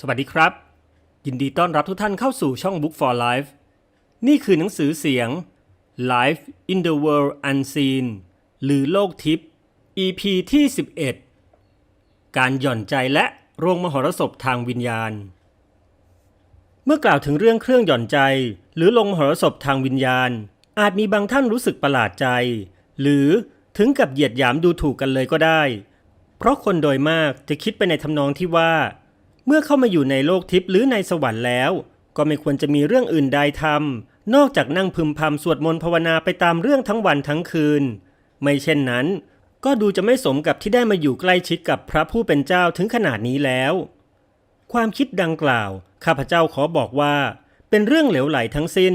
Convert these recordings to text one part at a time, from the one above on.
สวัสดีครับ ยินดีต้อนรับทุกท่านเข้าสู่ช่อง Book for Life นี่คือหนังสือเสียง Life in the World Unseen หรือโลกทิพย์ EP ที่ 11 การหย่อนใจและโรงมหรสพทางวิญญาณ เมื่อกล่าวถึงเรื่องเครื่องหย่อนใจ หรือลงมหรสพทางวิญญาณ อาจมีบางท่านรู้สึกประหลาดใจ หรือถึงกับเหยียดหยามดูถูกกันเลยก็ได้ เพราะคนโดยมากจะคิดไปในทำนองที่ว่า เมื่อเข้ามาอยู่ในโลกทิพย์หรือในสวรรค์แล้ว ก็ไม่ควรจะมีเรื่องอื่นใดทำนอกจากนั่งพึมพำสวดมนต์ภาวนาไปตามเรื่องทั้งวันทั้งคืน ไม่เช่นนั้น ก็ดูจะไม่สมกับที่ได้มาอยู่ใกล้ชิดกับพระผู้เป็นเจ้าถึงขนาดนี้แล้ว ความคิดดังกล่าว ข้าพเจ้าขอบอกว่า เป็นเรื่องเหลวไหลทั้งสิ้น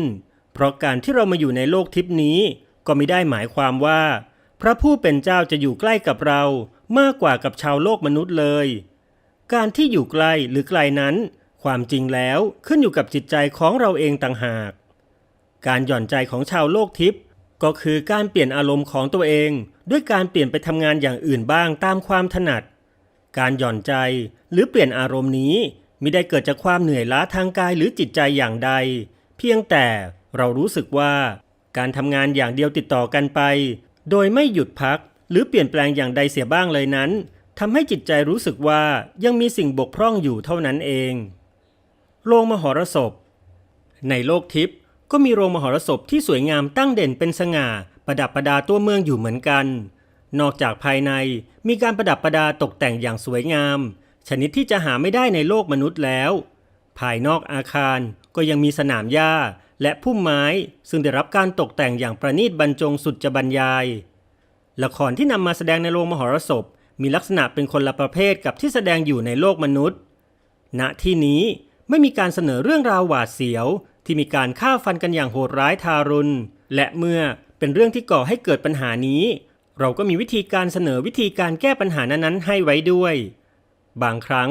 เพราะการที่เรามาอยู่ในโลกทิพย์นี้ ก็ไม่ได้หมายความว่า พระผู้เป็นเจ้าจะอยู่ใกล้กับเรามากกว่ากับชาวโลกมนุษย์เลย การที่อยู่ใกลหรือไกลนั้น ความจริงแล้วขึ้นอยู่กับจิตใจของเราเองต่างหาก การหย่อนใจของชาวโลกทิพย์ก็คือการเปลี่ยนอารมณ์ของตัวเอง ด้วยการเปลี่ยนไปทำงานอย่างอื่นบ้างตามความถนัด การหย่อนใจหรือเปลี่ยนอารมณ์นี้มิได้เกิดจากความเหนื่อยล้าทางกายหรือจิตใจอย่างใด เพียงแต่เรารู้สึกว่า การทำงานอย่างเดียวติดต่อกันไป โดยไม่หยุดพักหรือเปลี่ยนแปลงอย่างใดเสียบ้างเลยนั้น ทำให้จิตใจรู้สึกว่ายังมีสิ่งบกพร่องอยู่เท่านั้นเอง โรงมหรสพ ในโลกทิพย์ก็มีโรงมหรสพที่สวยงามตั้งเด่นเป็นสง่าประดับประดาตัวเมืองอยู่เหมือนกัน นอกจากภายในมีการประดับประดาตกแต่งอย่างสวยงาม ชนิดที่จะหาไม่ได้ในโลกมนุษย์แล้ว ภายนอกอาคารก็ยังมีสนามหญ้าและพุ่มไม้ซึ่งได้รับการตกแต่งอย่างประณีตบรรจงสุดจะบรรยาย ละครที่นำมาแสดงในโรงมหรสพ มีลักษณะเป็นคนละประเภทกับที่แสดงอยู่ในโลกมนุษย์ ณ ที่นี้ไม่มีการเสนอเรื่องราวหวาดเสียว ที่มีการฆ่าฟันกันอย่างโหดร้ายทารุณ และเมื่อเป็นเรื่องที่ก่อให้เกิดปัญหานี้ เราก็มีวิธีการเสนอวิธีการแก้ปัญหานั้นๆให้ไว้ด้วย บางครั้ง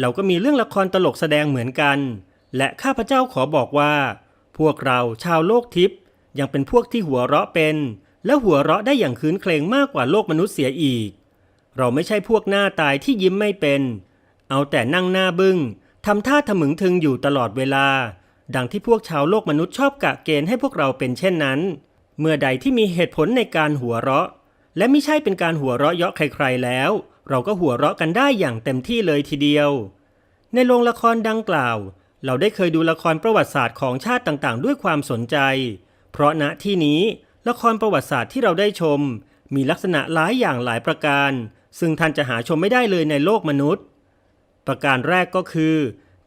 เราก็มีเรื่องละครตลกแสดงเหมือนกัน และข้าพเจ้าขอบอกว่า พวกเราชาวโลกทิพย์ยังเป็นพวกที่หัวเราะเป็น และหัวเราะได้อย่างคืนเคลงมากกว่าโลกมนุษย์เสียอีก เราไม่ใช่พวกหน้าตายที่ยิ้มไม่เป็น เอาแต่นั่งหน้าบึง้งทำท่าทะมึงทึงอยู่ตลอดเวลา ดังที่พวกชาวโลกมนุษย์ชอบกะเกณฑ์ให้พวกเราเป็นเช่นนั้น เมื่อใดที่มีเหตุผลในการหัวเราะ และไม่ใช่เป็นการหัวเราะเยาะใครๆแล้ว เราก็หัวเราะกันได้อย่างเต็มที่เลยทีเดียว ในโรงละครดังกล่าว เราได้เคยดูละครประวัติศาสตร์ของชาติต่างๆ ด้วยความสนใจ เพราะณที่นี้ละครประวัติศาสตร์ที่เราได้ชม มีลักษณะหลายอย่างหลายประการ ซึ่งท่านจะหาชมไม่ได้เลยในโลกมนุษย์ ประการแรกก็คือ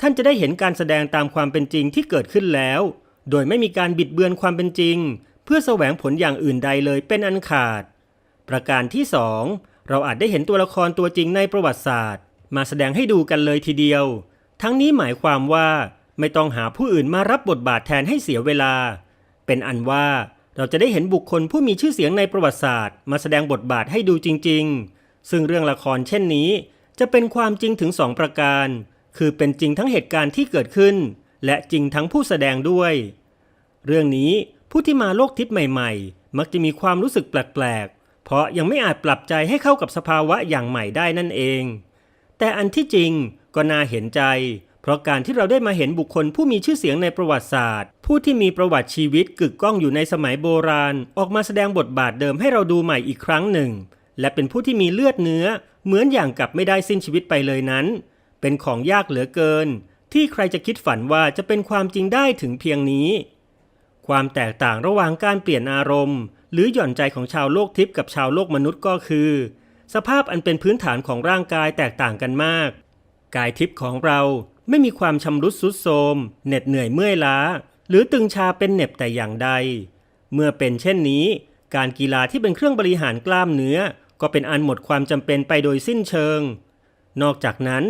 ท่านจะได้เห็นการแสดงตามความเป็นจริงที่เกิดขึ้นแล้ว โดยไม่มีการบิดเบือนความเป็นจริง เพื่อแสวงผลอย่างอื่นใดเลยเป็นอันขาด ประการที่สองเราอาจได้เห็นตัวละครตัวจริงในประวัติศาสตร์ มาแสดงให้ดูกันเลยทีเดียว ทั้งนี้หมายความว่าไม่ต้องหาผู้อื่นมารับบทบาทแทนให้เสียเวลา เป็นอันว่าเราจะได้เห็นบุคคลผู้มีชื่อเสียงในประวัติศาสตร์ มาแสดงบทบาทให้ดูจริง ๆ ซึ่งเรื่องละครเช่นนี้ จะเป็นความจริงถึงสองประการ คือเป็นจริงทั้งเหตุการณ์ที่เกิดขึ้น และจริงทั้งผู้แสดงด้วย เรื่องนี้ผู้ที่มาโลกทิพย์ใหม่ ๆ มักจะมีความรู้สึกแปลกๆ เพราะยังไม่อาจปรับใจให้เข้ากับสภาวะอย่างใหม่ได้นั่นเอง แต่อันที่จริงก็น่าเห็นใจ เพราะการที่เราได้มาเห็นบุคคลผู้มีชื่อเสียงในประวัติศาสตร์ ผู้ที่มีประวัติชีวิตกึกก้องอยู่ในสมัยโบราณ ออกมาแสดงบทบาทเดิมให้เราดูใหม่อีกครั้งหนึ่ง และเป็นผู้ที่มีเลือดเนื้อ เหมือนอย่างกับไม่ได้สิ้นชีวิตไปเลยนั้น เป็นของยากเหลือเกิน ที่ใครจะคิดฝันว่าจะเป็นความจริงได้ถึงเพียงนี้ ความแตกต่างระหว่างการเปลี่ยนอารมณ์ หรือหย่อนใจของชาวโลกทิพย์กับชาวโลกมนุษย์ก็คือ สภาพอันเป็นพื้นฐานของร่างกายแตกต่างกันมาก กายทิพย์ของเราไม่มีความชำรุดสุดโทรมเหน็ดเหนื่อยเมื่อยล้า หรือตึงชาเป็นเหน็บแต่อย่างใด เมื่อเป็นเช่นนี้ การกีฬาที่เป็นเครื่องบริหารกล้ามเนื้อ ก็เป็นอันหมดความจำเป็นไปโดยสิ้นเชิง นอกจากนั้น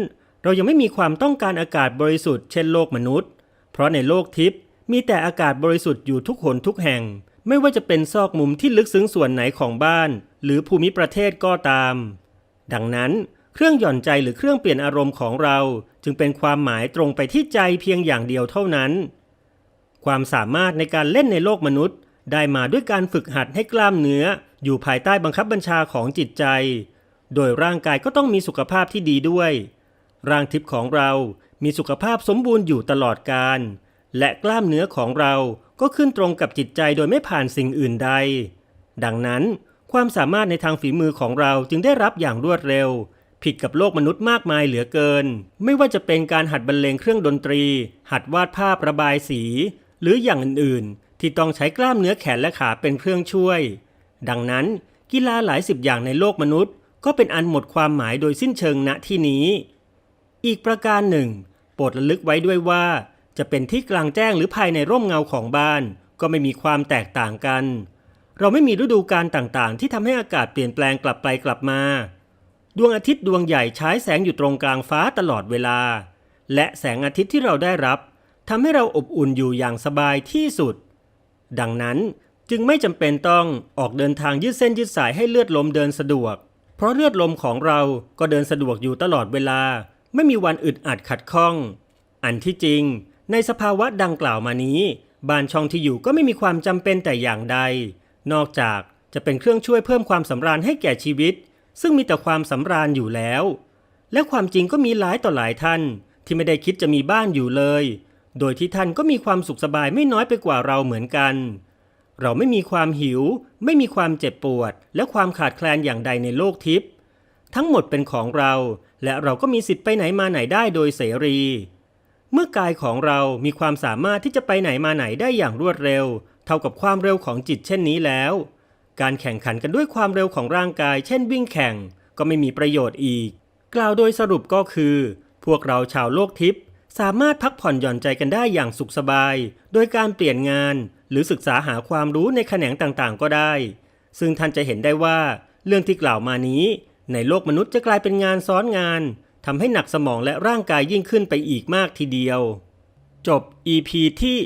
เรายังไม่มีความต้องการอากาศบริสุทธิ์เช่นโลกมนุษย์ เพราะในโลกทิพย์มีแต่อากาศบริสุทธิ์อยู่ทุกหนทุกแห่ง ไม่ว่าจะเป็นซอกมุมที่ลึกซึ้งส่วนไหนของบ้าน หรือภูมิประเทศก็ตาม ดังนั้นเครื่องหย่อนใจหรือเครื่องเปลี่ยนอารมณ์ของเรา จึงเป็นความหมายตรงไปที่ใจเพียงอย่างเดียวเท่านั้น ความสามารถในการเล่นในโลกมนุษย์ ได้มาด้วยการฝึกหัดให้กล้ามเนื้อ อยู่ภายใต้บังคับบัญชาของจิตใจ โดยร่างกายก็ต้องมีสุขภาพที่ดีด้วย ร่างทิพย์ของเรามีสุขภาพสมบูรณ์อยู่ตลอดการ และกล้ามเนื้อของเราก็ขึ้นตรงกับจิตใจโดยไม่ผ่านสิ่งอื่นใด ดังนั้น ความสามารถในทางฝีมือของเราจึงได้รับอย่างรวดเร็ว ผิดกับโลกมนุษย์มากมายเหลือเกิน ไม่ว่าจะเป็นการหัดบรรเลงเครื่องดนตรี หัดวาดภาพระบายสี หรืออย่างอื่นๆ ที่ต้องใช้กล้ามเนื้อแขนและขาเป็นเครื่องช่วย ดังนั้นกีฬาหลายสิบอย่างในโลกมนุษย์ ก็เป็นอันหมดความหมายโดยสิ้นเชิงณที่นี้ อีกประการหนึ่ง โปรดระลึกไว้ด้วยว่า จะเป็นที่กลางแจ้งหรือภายในร่มเงาของบ้าน ก็ไม่มีความแตกต่างกัน เราไม่มีฤดูกาลต่างๆ ที่ทำให้อากาศเปลี่ยนแปลงกลับไปกลับมา ดวงอาทิตย์ดวงใหญ่ฉายแสงอยู่ตรงกลางฟ้าตลอดเวลา และแสงอาทิตย์ที่เราได้รับทำให้เราอบอุ่นอยู่อย่างสบายที่สุด ดังนั้น จึงไม่จำเป็นต้องออกเดินทางยืดเส้นยืดสายให้เลือดลมเดินสะดวก เพราะเลือดลมของเราก็เดินสะดวกอยู่ตลอดเวลา ไม่มีวันอึดอัดขัดข้อง อันที่จริง ในสภาวะดังกล่าวมานี้ บ้านช่องที่อยู่ก็ไม่มีความจำเป็นแต่อย่างใด นอกจากจะเป็นเครื่องช่วยเพิ่มความสำราญให้แก่ชีวิต ซึ่งมีแต่ความสำราญอยู่แล้ว และความจริงก็มีหลายต่อหลายท่าน ที่ไม่ได้คิดจะมีบ้านอยู่เลย โดยที่ท่านก็มีความสุขสบายไม่น้อยไปกว่าเราเหมือนกัน เราไม่มีความหิว ไม่มีความเจ็บปวด และความขาดแคลนอย่างใดในโลกทิพย์ทั้งหมดเป็นของเรา และเราก็มีสิทธิ์ไปไหนมาไหนได้โดยเสรี เมื่อกายของเรามีความสามารถที่จะไปไหนมาไหนได้อย่างรวดเร็ว เท่ากับความเร็วของจิตเช่นนี้แล้ว การแข่งขันกันด้วยความเร็วของร่างกาย เช่นวิ่งแข่งก็ไม่มีประโยชน์อีก กล่าวโดยสรุปก็คือ พวกเราชาวโลกทิพย์สามารถพักผ่อนหย่อนใจกันได้อย่างสุขสบาย โดยการเปลี่ยนงาน หรือศึกษาหาความรู้ในแขนงต่างๆ ก็ได้ ซึ่งท่านจะเห็นได้ว่าเรื่องที่กล่าวมานี้ ในโลกมนุษย์จะกลายเป็นงานซ้อนงานทำให้หนักสมองและร่างกายยิ่งขึ้นไปอีกมากทีเดียว จบ EP ที่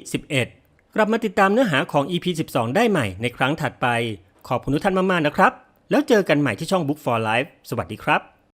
11 กลับมาติดตามเนื้อหาของ EP 12 ได้ใหม่ในครั้งถัดไป ขอบคุณทุกท่านมากๆนะครับ แล้วเจอกันใหม่ที่ช่อง Book for Life สวัสดีครับ